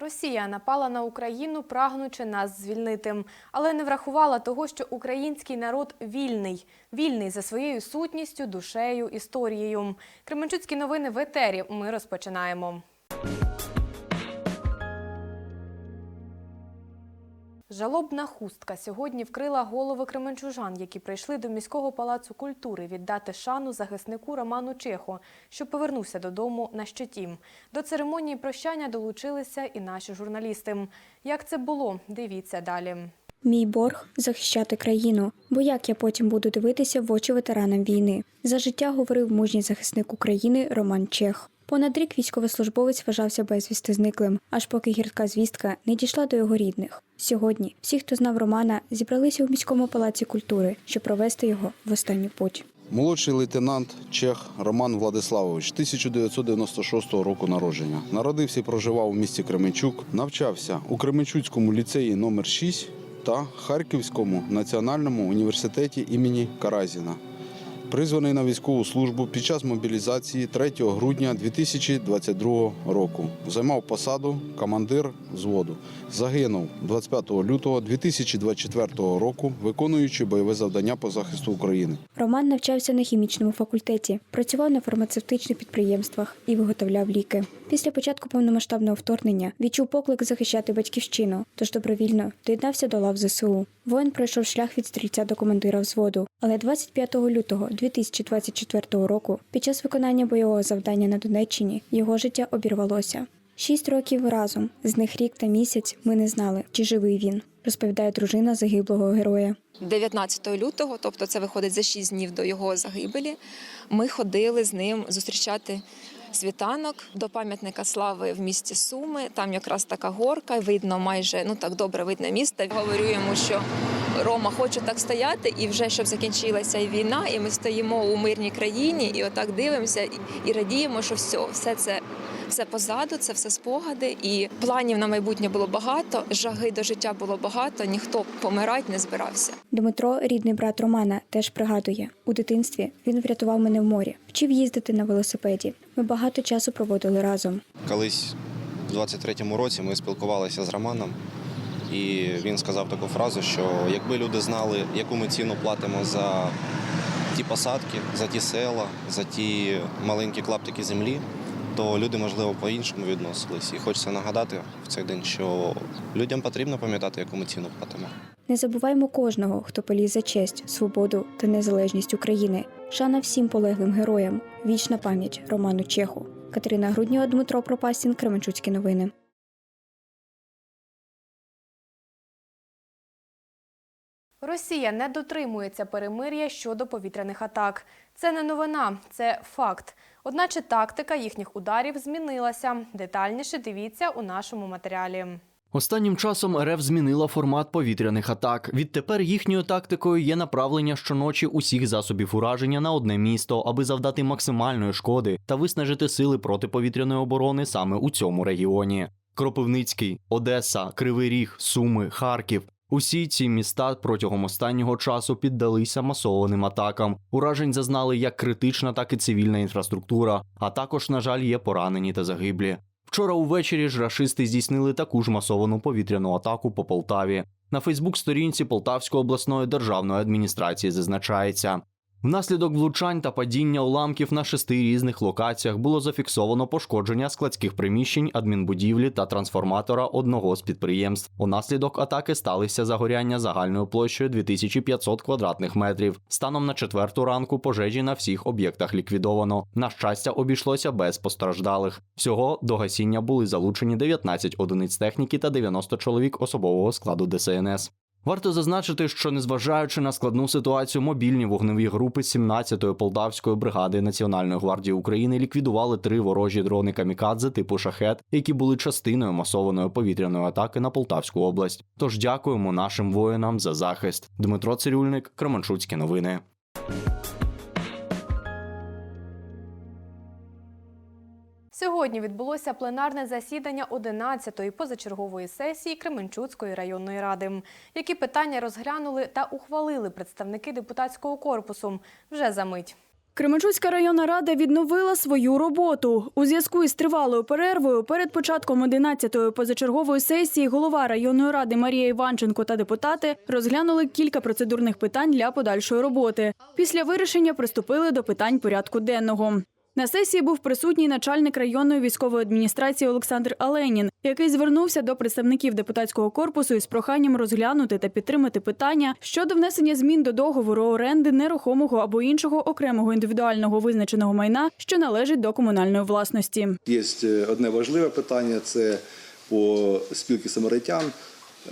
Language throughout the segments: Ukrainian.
Росія напала на Україну, прагнучи нас звільнити, але не врахувала того, що український народ вільний, вільний за своєю сутністю, душею, історією. Кременчуцькі новини в етері. Ми розпочинаємо. Жалобна хустка сьогодні вкрила голови кременчужан, які прийшли до міського палацу культури віддати шану захиснику Роману Чеху, що повернувся додому на щиті. До церемонії прощання долучилися і наші журналісти. Як це було? Дивіться далі. Мій борг захищати країну. Бо як я потім буду дивитися в очі ветеранам війни? За життя говорив мужній захисник України Роман Чех. Понад рік військовослужбовець вважався безвісти зниклим, аж поки гірка звістка не дійшла до його рідних. Сьогодні всі, хто знав Романа, зібралися у міському палаці культури, щоб провести його в останню путь. Молодший лейтенант Чех Роман Владиславович, 1996 року народження. Народився і проживав у місті Кременчук, навчався у Кременчуцькому ліцеї номер 6 та Харківському національному університеті імені Каразіна. Призваний на військову службу під час мобілізації 3 грудня 2022 року. Займав посаду командир взводу. Загинув 25 лютого 2024 року, виконуючи бойове завдання по захисту України. Роман навчався на хімічному факультеті, працював на фармацевтичних підприємствах і виготовляв ліки. Після початку повномасштабного вторгнення відчув поклик захищати батьківщину, тож добровільно доєднався до лав ЗСУ. Воїн пройшов шлях від стрільця до командира взводу, але 25 лютого 2024 року, під час виконання бойового завдання на Донеччині, його життя обірвалося. Шість років разом, з них рік та місяць ми не знали, чи живий він, розповідає дружина загиблого героя. 19 лютого, тобто це виходить за 6 днів до його загибелі. Ми ходили з ним зустрічати світанок до пам'ятника слави в місті Суми. Там якраз така горка, видно майже ну так добре видно місто. Говорю йому, що Рома, хочу так стояти, і вже щоб закінчилася і війна, і ми стоїмо у мирній країні, і отак дивимося і радіємо, що все, все це. Все позаду, це все спогади, і планів на майбутнє було багато. Жаги до життя було багато. Ніхто помирати не збирався. Дмитро, рідний брат Романа, теж пригадує: у дитинстві він врятував мене в морі, вчив їздити на велосипеді. Ми багато часу проводили разом. Колись в 23-му році ми спілкувалися з Романом, і він сказав таку фразу, що якби люди знали, яку ми ціну платимо за ті посадки, за ті села, за ті маленькі клаптики землі, то люди, можливо, по-іншому відносились. І хочеться нагадати в цей день, що людям потрібно пам'ятати, яку ми ціну платимо. Не забуваймо кожного, хто поліз за честь, свободу та незалежність України. Шана всім полеглим героям. Вічна пам'ять Роману Чеху. Катерина Груднєва, Дмитро Пропастін, Кременчуцькі новини. Росія не дотримується перемир'я щодо повітряних атак. Це не новина, це факт. Одначе тактика їхніх ударів змінилася. Детальніше дивіться у нашому матеріалі. Останнім часом РФ змінила формат повітряних атак. Відтепер їхньою тактикою є направлення щоночі усіх засобів ураження на одне місто, аби завдати максимальної шкоди та виснажити сили протиповітряної оборони саме у цьому регіоні. Кропивницький, Одеса, Кривий Ріг, Суми, Харків. Усі ці міста протягом останнього часу піддалися масованим атакам. Уражень зазнали як критична, так і цивільна інфраструктура, а також, на жаль, є поранені та загиблі. Вчора увечері ж рашисти здійснили таку ж масовану повітряну атаку по Полтаві. На Фейсбук-сторінці Полтавської обласної державної адміністрації зазначається. Внаслідок влучань та падіння уламків на шести різних локаціях було зафіксовано пошкодження складських приміщень, адмінбудівлі та трансформатора одного з підприємств. Унаслідок атаки сталися загоряння загальною площею 2500 квадратних метрів. Станом на четверту ранку пожежі на всіх об'єктах ліквідовано. На щастя, обійшлося без постраждалих. Всього до гасіння були залучені 19 одиниць техніки та 90 чоловік особового складу ДСНС. Варто зазначити, що незважаючи на складну ситуацію, мобільні вогневі групи 17-ї полтавської бригади Національної гвардії України ліквідували три ворожі дрони камікадзе типу шахет, які були частиною масованої повітряної атаки на Полтавську область. Тож дякуємо нашим воїнам за захист. Дмитро Цирюльник, Кременчуцькі новини. Сьогодні відбулося пленарне засідання 11-ї позачергової сесії Кременчуцької районної ради. Які питання розглянули та ухвалили представники депутатського корпусу вже за мить. Кременчуцька районна рада відновила свою роботу. У зв'язку із тривалою перервою перед початком 11-ї позачергової сесії голова районної ради Марія Іванченко та депутати розглянули кілька процедурних питань для подальшої роботи. Після вирішення приступили до питань порядку денного. На сесії був присутній начальник районної військової адміністрації Олександр Аленін, який звернувся до представників депутатського корпусу із проханням розглянути та підтримати питання щодо внесення змін до договору оренди нерухомого або іншого окремого індивідуального визначеного майна, що належить до комунальної власності. Є е, одне важливе питання це по спілки самаритян.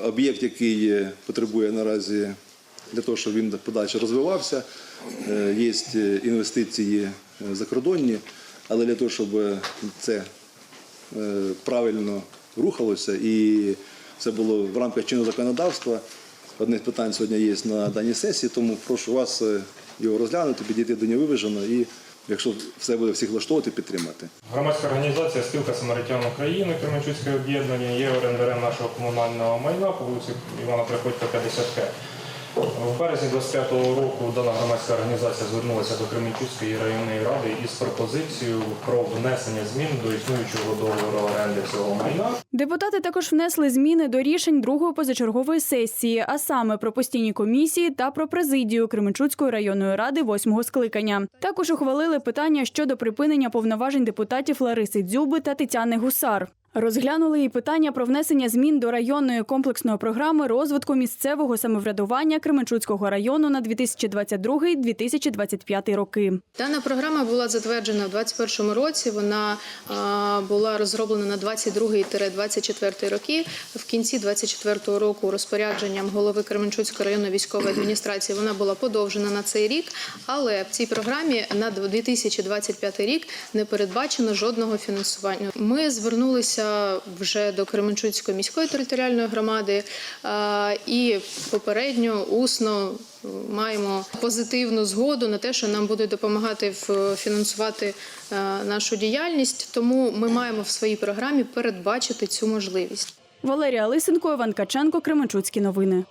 Об'єкт, який е, потребує наразі для того, щоб він подальше розвивався. Е, Є інвестиції закордонні, але для того, щоб е, це е, правильно рухалося і це було в рамках чинного законодавства. Одне з питань сьогодні є на даній сесії, тому прошу вас е, його розглянути, підійти до нього виважено і, якщо все буде всіх влаштовувати, підтримати. Громадська організація Спілка Самаритян України Кременчуцьке об'єднання є орендарем нашого комунального майна по вулиці Івана Приходька, 50К. В березні 25-го року дана громадська організація звернулася до Кременчуцької районної ради із пропозицією про внесення змін до існуючого договору оренди цього майна. Депутати також внесли зміни до рішень другої позачергової сесії, а саме про постійні комісії та про президію Кременчуцької районної ради восьмого скликання. Також ухвалили питання щодо припинення повноважень депутатів Лариси Дзюби та Тетяни Гусар. Розглянули і питання про внесення змін до районної комплексної програми розвитку місцевого самоврядування Кременчуцького району на 2022-2025 роки. Дана програма була затверджена в 2021 році. Вона була розроблена на 22-24 роки. В кінці 2024 року розпорядженням голови Кременчуцької районної військової адміністрації вона була подовжена на цей рік. Але в цій програмі на 2025 рік не передбачено жодного фінансування. Ми звернулися вже до Кременчуцької міської територіальної громади і попередньо усно маємо позитивну згоду на те, що нам буде допомагати фінансувати е, нашу діяльність. Тому ми маємо в своїй програмі передбачити цю можливість. Валерія Лисенко, Іван Каченко, Кременчуцькі новини.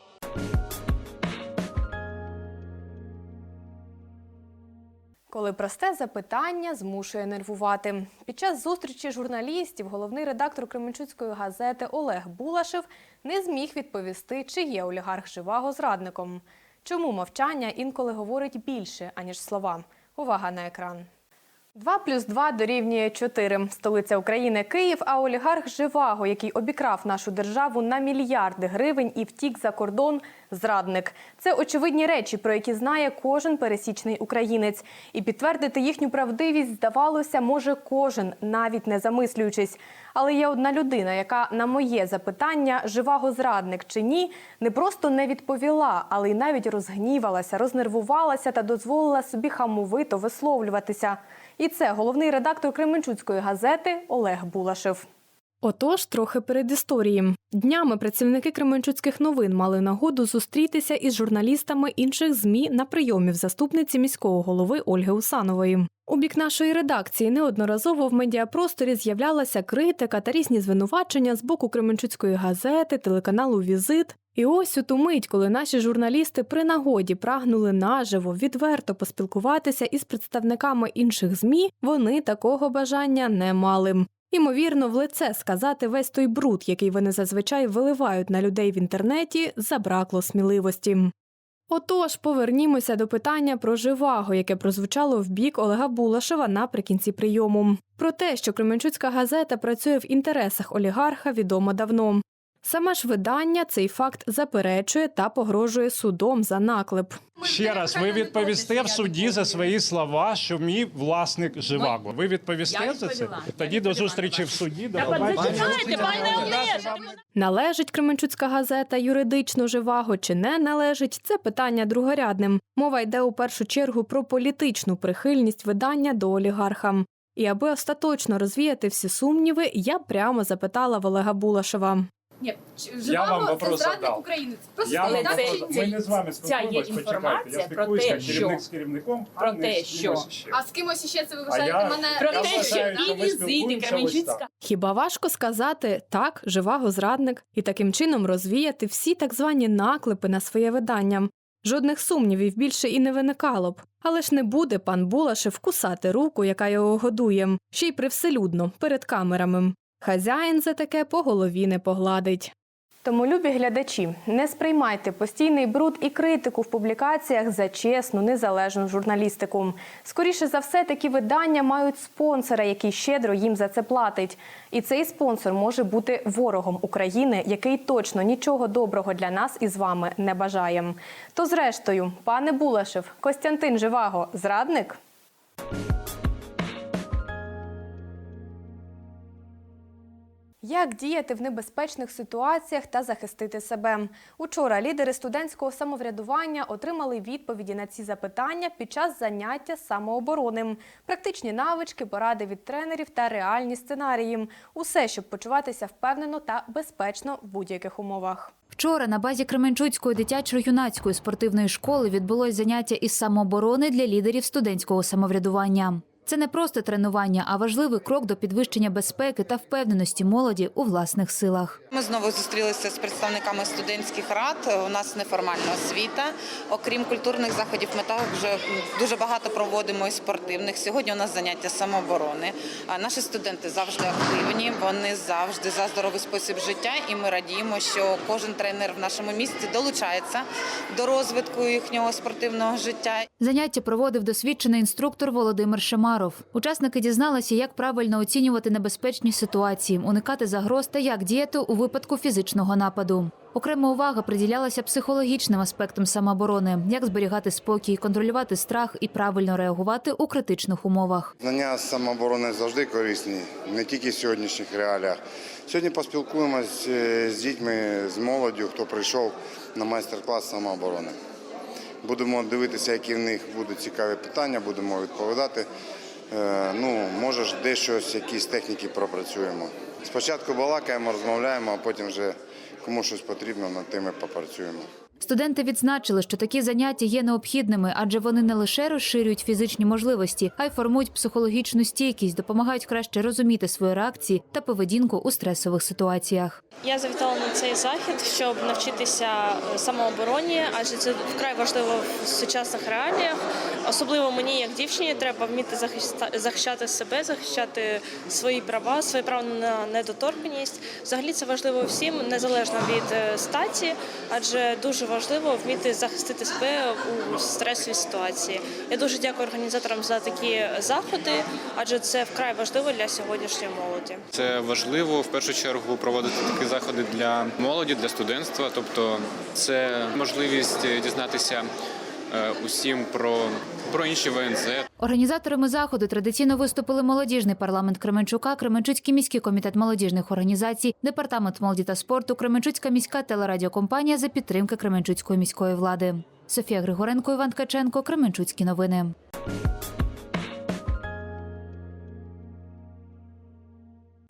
Коли просте запитання змушує нервувати. Під час зустрічі журналістів головний редактор Кременчуцької газети Олег Булашев не зміг відповісти, чи є олігарх Живаго зрадником. Чому мовчання інколи говорить більше, аніж слова? Увага на екран. 2 плюс 2 дорівнює 4. Столиця України Київ, а олігарх Живаго, який обікрав нашу державу на мільярди гривень і втік за кордон, зрадник. Це очевидні речі, про які знає кожен пересічний українець. І підтвердити їхню правдивість, здавалося, може кожен, навіть не замислюючись. Але є одна людина, яка на моє запитання, Живаго зрадник чи ні, не просто не відповіла, але й навіть розгнівалася, рознервувалася та дозволила собі хамовито висловлюватися. І це головний редактор Кременчуцької газети Олег Булашев. Отож, трохи перед історії. Днями працівники Кременчуцьких новин мали нагоду зустрітися із журналістами інших ЗМІ на прийомі в заступниці міського голови Ольги Усанової. У бік нашої редакції неодноразово в медіапросторі з'являлася критика та різні звинувачення з боку Кременчуцької газети, телеканалу Візит. І ось у ту мить, коли наші журналісти при нагоді прагнули наживо відверто поспілкуватися із представниками інших ЗМІ, вони такого бажання не мали. Імовірно, в лице сказати весь той бруд, який вони зазвичай виливають на людей в інтернеті, забракло сміливості. Отож, повернімося до питання про живаго, яке прозвучало в бік Олега Булашева наприкінці прийому. Про те, що Кременчуцька газета працює в інтересах олігарха, відомо давно. Саме ж видання цей факт заперечує та погрожує судом за наклеп. Ще раз, ви відповісте в суді за свої слова, що мій власник живаго. Ви відповісте за це? Тоді до зустрічі в суді. До. Належить Кременчуцька газета юридично живаго чи не належить, це питання другорядним. Мова йде у першу чергу про політичну прихильність видання до олігарха. І аби остаточно розвіяти всі сумніви, я прямо запитала в Олега Булашева. Ні, Я вам Живаго це зрадник. України. Просто Я вам просто- ми не з вами ця є спілкуємось, почекайте. інформація Я про спілкуюся те, як керівник з керівником, про а не те, з що- кимось ще. А з кимось ще це ви А вважаєте я- мене Про те, що і ми візит, і спілкуємося ось Кременчуцька. Хіба важко сказати так, живаго зрадник, і таким чином розвіяти всі так звані наклепи на своє видання? Жодних сумнівів більше і не виникало б. Але ж не буде пан Булашев кусати руку, яка його годує, ще й привселюдно, перед камерами. Хазяїн за таке по голові не погладить. Тому, любі глядачі, не сприймайте постійний бруд і критику в публікаціях за чесну, незалежну журналістику. Скоріше за все, такі видання мають спонсора, який щедро їм за це платить. І цей спонсор може бути ворогом України, який точно нічого доброго для нас із вами не бажає. То, зрештою, пане Булашев, Костянтин Живаго, зрадник? Як діяти в небезпечних ситуаціях та захистити себе? Учора лідери студентського самоврядування отримали відповіді на ці запитання під час заняття самооборони, практичні навички, поради від тренерів та реальні сценарії. Усе, щоб почуватися впевнено та безпечно в будь-яких умовах. Вчора на базі Кременчуцької дитячо-юнацької спортивної школи відбулось заняття із самооборони для лідерів студентського самоврядування. Це не просто тренування, а важливий крок до підвищення безпеки та впевненості молоді у власних силах. Ми знову зустрілися з представниками студентських рад. У нас неформальна освіта. Окрім культурних заходів, ми також дуже багато проводимо і спортивних. Сьогодні у нас заняття самооборони. Наші студенти завжди активні, вони завжди за здоровий спосіб життя, і ми радіємо, що кожен тренер в нашому місті долучається до розвитку їхнього спортивного життя. Заняття проводив досвідчений інструктор Володимир Шамаров. Учасники дізналися, як правильно оцінювати небезпечні ситуації, уникати загроз та як діяти у випадку фізичного нападу. Окрема увага приділялася психологічним аспектам самооборони, як зберігати спокій, контролювати страх і правильно реагувати у критичних умовах. Знання самооборони завжди корисні, не тільки в сьогоднішніх реаліях. Сьогодні поспілкуємось е, з дітьми, з молоддю, хто прийшов на майстер-клас самооборони. Будемо дивитися, які в них будуть цікаві питання, будемо відповідати. Е, Ну, може ж дещо, якісь техніки пропрацюємо. Спочатку балакаємо, розмовляємо, а потім вже кому щось потрібно, над тим і попрацюємо. Студенти відзначили, що такі заняття є необхідними, адже вони не лише розширюють фізичні можливості, а й формують психологічну стійкість, допомагають краще розуміти свої реакції та поведінку у стресових ситуаціях. Я завітала на цей захід, щоб навчитися самообороні, адже це вкрай важливо в сучасних реаліях. Особливо мені, як дівчині, треба вміти захищати себе, захищати свої права, своє право на недоторканність. Взагалі це важливо всім, незалежно від е, статі, адже дуже важливо вміти захистити себе у стресовій ситуації. Я дуже дякую організаторам за такі заходи, адже це вкрай важливо для сьогоднішньої молоді. Це важливо в першу чергу проводити такі заходи для молоді, для студентства. Тобто, це можливість дізнатися усім про, про інші ВНЗ, Організаторами заходу традиційно виступили молодіжний парламент Кременчука, Кременчуцький міський комітет молодіжних організацій, департамент молоді та спорту, Кременчуцька міська телерадіокомпанія за підтримки Кременчуцької міської влади. Софія Григоренко, Іван Ткаченко, Кременчуцькі новини.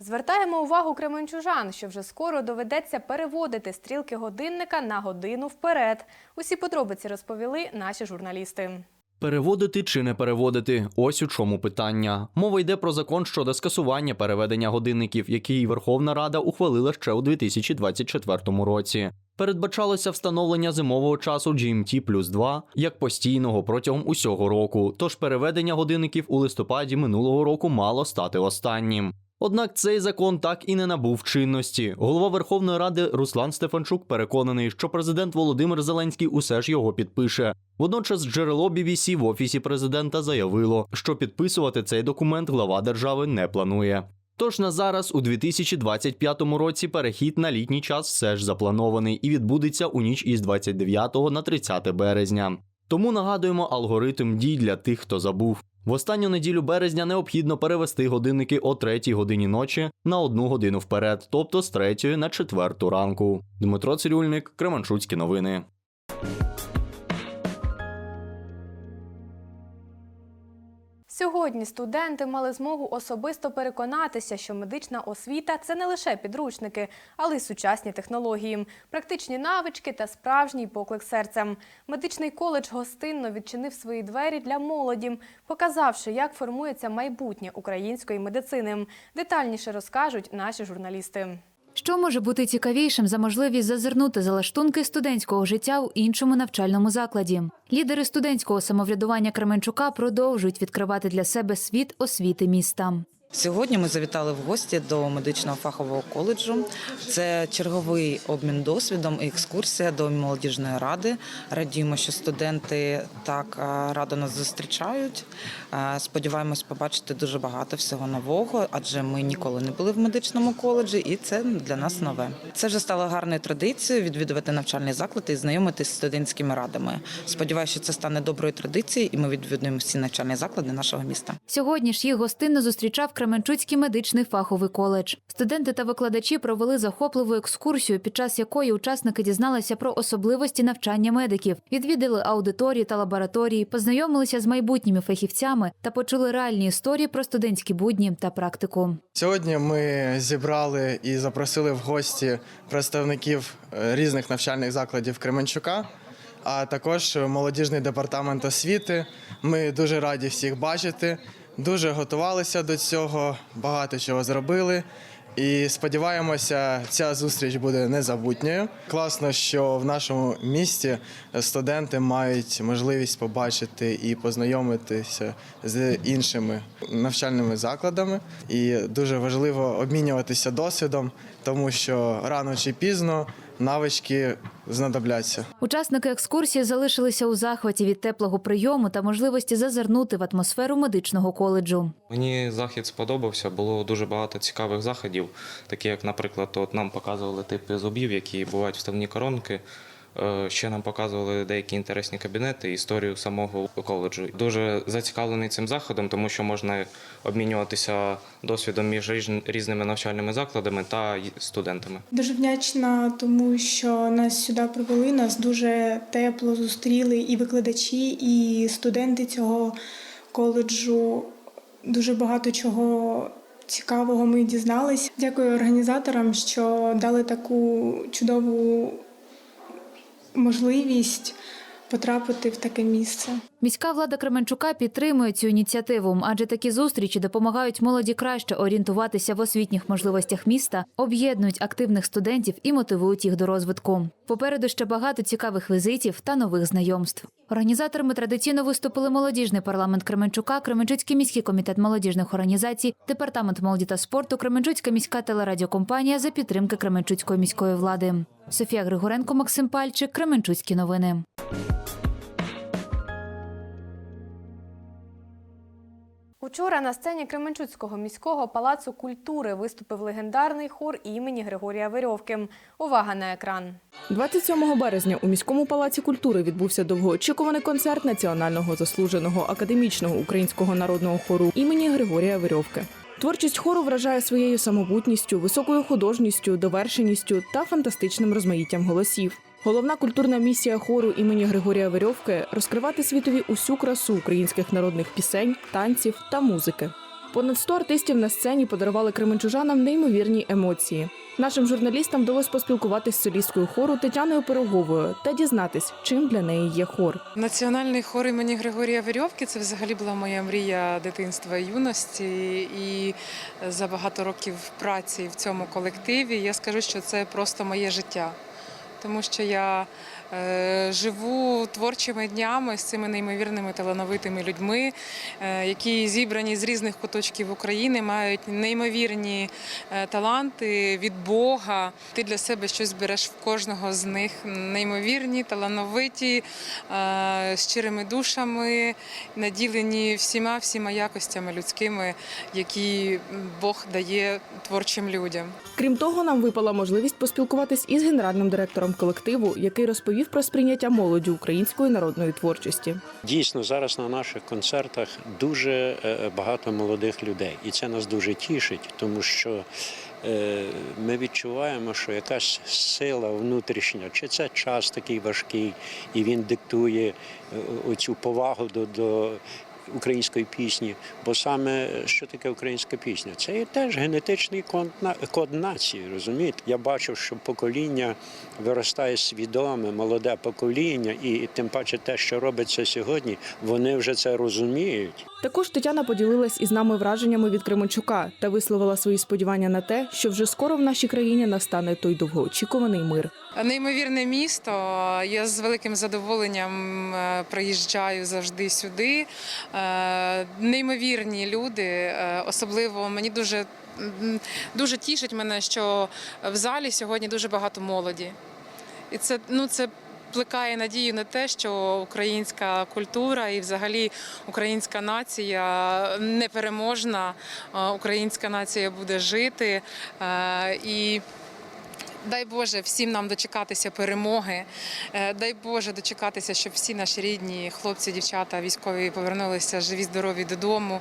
Звертаємо увагу кременчужан, що вже скоро доведеться переводити стрілки годинника на годину вперед. Усі подробиці розповіли наші журналісти. Переводити чи не переводити? Ось у чому питання. Мова йде про закон щодо скасування переведення годинників, який Верховна Рада ухвалила ще у 2024 році. Передбачалося встановлення зимового часу GMT плюс 2 як постійного протягом усього року. Тож переведення годинників у листопаді минулого року мало стати останнім. Однак цей закон так і не набув чинності. Голова Верховної Ради Руслан Стефанчук переконаний, що президент Володимир Зеленський усе ж його підпише. Водночас джерело BBC в офісі президента заявило, що підписувати цей документ глава держави не планує. Тож на зараз, у 2025 році, перехід на літній час все ж запланований і відбудеться у ніч із 29 на 30 березня. Тому нагадуємо алгоритм дій для тих, хто забув. В останню неділю березня необхідно перевести годинники о 3 годині ночі на одну годину вперед, тобто з 3 на 4 ранку. Дмитро Цирюльник, Кременчуцькі новини. Сьогодні студенти мали змогу особисто переконатися, що медична освіта це не лише підручники, але й сучасні технології, практичні навички та справжній поклик серцем. Медичний коледж гостинно відчинив свої двері для молоді, показавши, як формується майбутнє української медицини. Детальніше розкажуть наші журналісти. Що може бути цікавішим за можливість зазирнути за лаштунки студентського життя у іншому навчальному закладі? Лідери студентського самоврядування Кременчука продовжують відкривати для себе світ освіти міста. Сьогодні ми завітали в гості до медичного фахового коледжу. Це черговий обмін досвідом і екскурсія до молодіжної ради. Радіємо, що студенти так радо нас зустрічають. Сподіваємось побачити дуже багато всього нового, адже ми ніколи не були в медичному коледжі, і це для нас нове. Це вже стало гарною традицією відвідувати навчальний заклад і знайомитись з студентськими радами. Сподіваюся, що це стане доброю традицією, і ми відвідуємо всі навчальні заклади нашого міста. Сьогодні ж їх гостинно зустрічав Кременчуцький медичний фаховий коледж. Студенти та викладачі провели захопливу екскурсію, під час якої учасники дізналися про особливості навчання медиків, відвідали аудиторії та лабораторії, познайомилися з майбутніми фахівцями та почули реальні історії про студентські будні та практику. Сьогодні ми зібрали і запросили в гості представників е, різних навчальних закладів Кременчука, а також молодіжний департамент освіти. Ми дуже раді всіх бачити, дуже готувалися до цього, багато чого зробили. І сподіваємося, ця зустріч буде незабутньою. Класно, що в нашому місті студенти мають можливість побачити і познайомитися з іншими навчальними закладами. І дуже важливо обмінюватися досвідом, тому що рано чи пізно навички знадобляться. Учасники екскурсії залишилися у захваті від теплого прийому та можливості зазирнути в атмосферу медичного коледжу. Мені захід сподобався. Було дуже багато цікавих заходів, такі як, наприклад, от нам показували типи зубів, які бувають вставні коронки. Е, Ще нам показували деякі інтересні кабінети, історію самого коледжу. Дуже зацікавлений цим заходом, тому що можна обмінюватися досвідом між різ- різними навчальними закладами та студентами. Дуже вдячна, тому що нас сюди привели, нас дуже тепло зустріли і викладачі, і студенти цього коледжу. Дуже багато чого цікавого ми дізналися. Дякую організаторам, що дали таку чудову можливість потрапити в таке місце. Міська влада Кременчука підтримує цю ініціативу, адже такі зустрічі допомагають молоді краще орієнтуватися в освітніх можливостях міста, об'єднують активних студентів і мотивують їх до розвитку. Попереду ще багато цікавих візитів та нових знайомств. Організаторами традиційно виступили молодіжний парламент Кременчука, Кременчуцький міський комітет молодіжних організацій, департамент молоді та спорту, Кременчуцька міська телерадіокомпанія за підтримки Кременчуцької міської влади. Софія Григоренко, Максим Пальчик, Кременчуцькі новини. Учора на сцені Кременчуцького міського палацу культури виступив легендарний хор імені Григорія Верьовки. Увага на екран. 27 березня у міському палаці культури відбувся довгоочікуваний концерт національного заслуженого академічного українського народного хору імені Григорія Верьовки. Творчість хору вражає своєю самобутністю, високою художністю, довершеністю та фантастичним розмаїттям голосів. Головна культурна місія хору імені Григорія Верьовки розкривати світові усю красу українських народних пісень, танців та музики. Понад 100 артистів на сцені подарували кременчужанам неймовірні емоції. Нашим журналістам вдалося поспілкуватись з солісткою хору Тетяною Пироговою та дізнатись, чим для неї є хор. Національний хор імені Григорія Верьовки це взагалі була моя мрія дитинства і юності. І за багато років праці в цьому колективі я скажу, що це просто моє життя. Тому що я живу творчими днями з цими неймовірними талановитими людьми, е, які зібрані з різних куточків України, мають неймовірні е, таланти від Бога. Ти для себе щось береш в кожного з них. Неймовірні, талановиті, е, щирими душами, наділені всіма всіма якостями людськими, які Бог дає творчим людям. Крім того, нам випала можливість поспілкуватись із генеральним директором колективу, який розповів про сприйняття молоді української народної творчості. Дійсно, зараз на наших концертах дуже е, багато молодих людей, і це нас дуже тішить, тому що е, ми відчуваємо, що якась сила внутрішня, чи це час такий важкий, і він диктує е, оцю повагу до, до української пісні. Бо саме що таке українська пісня? Це є теж генетичний код, код нації. Розумієте? Я бачу, що покоління виростає свідоме, молоде покоління, і тим паче те, що робиться сьогодні, вони вже це розуміють. Також Тетяна поділилась із нами враженнями від Кременчука та висловила свої сподівання на те, що вже скоро в нашій країні настане той довгоочікуваний мир. Неймовірне місто. Я з великим задоволенням е, приїжджаю завжди сюди. Е, Неймовірні люди. Е, Особливо мені дуже, дуже тішить мене, що в залі сьогодні дуже багато молоді. І це, ну, це плекає надію на те, що українська культура і взагалі українська нація непереможна, е, українська нація буде жити. Е, І Дай Боже всім нам дочекатися перемоги. Е, Дай Боже дочекатися, щоб всі наші рідні хлопці, дівчата, військові повернулися живі, здорові додому.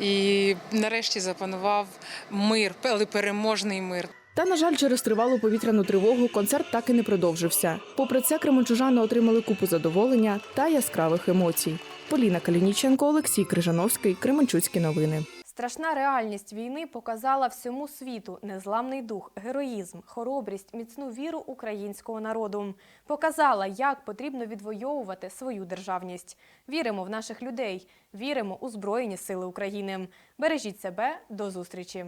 І нарешті запанував мир, переможний мир. Та, на жаль, через тривалу повітряну тривогу концерт так і не продовжився. Попри це, кременчужани отримали купу задоволення та яскравих емоцій. Поліна Калініченко, Олексій Крижановський, Кременчуцькі новини. Страшна реальність війни показала всьому світу незламний дух, героїзм, хоробрість, міцну віру українського народу. Показала, як потрібно відвоювати свою державність. Віримо в наших людей, віримо у Збройні Сили України. Бережіть себе, до зустрічі.